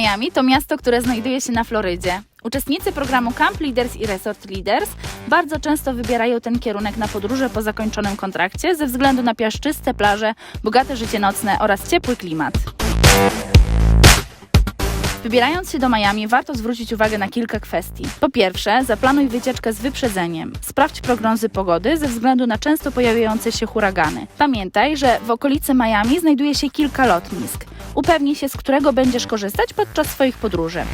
Miami to miasto, które znajduje się na Florydzie. Uczestnicy programu Camp Leaders i Resort Leaders bardzo często wybierają ten kierunek na podróże po zakończonym kontrakcie ze względu na piaszczyste plaże, bogate życie nocne oraz ciepły klimat. Wybierając się do Miami, warto zwrócić uwagę na kilka kwestii. Po pierwsze, zaplanuj wycieczkę z wyprzedzeniem. Sprawdź prognozy pogody ze względu na często pojawiające się huragany. Pamiętaj, że w okolicy Miami znajduje się kilka lotnisk. Upewnij się, z którego będziesz korzystać podczas swoich podróży.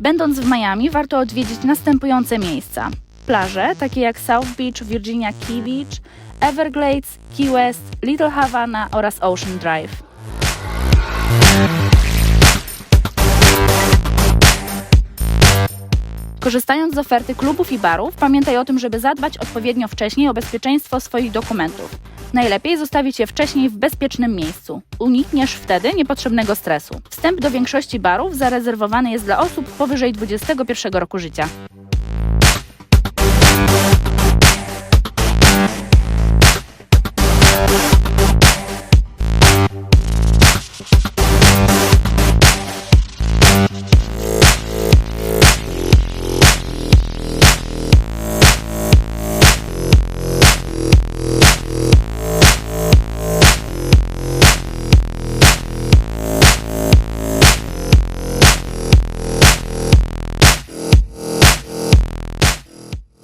Będąc w Miami, warto odwiedzić następujące miejsca. Plaże, takie jak South Beach, Virginia Key Beach, Everglades, Key West, Little Havana oraz Ocean Drive. Korzystając z oferty klubów i barów, pamiętaj o tym, żeby zadbać odpowiednio wcześniej o bezpieczeństwo swoich dokumentów. Najlepiej zostawić je wcześniej w bezpiecznym miejscu. Unikniesz wtedy niepotrzebnego stresu. Wstęp do większości barów zarezerwowany jest dla osób powyżej 21 roku życia.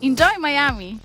Enjoy Miami!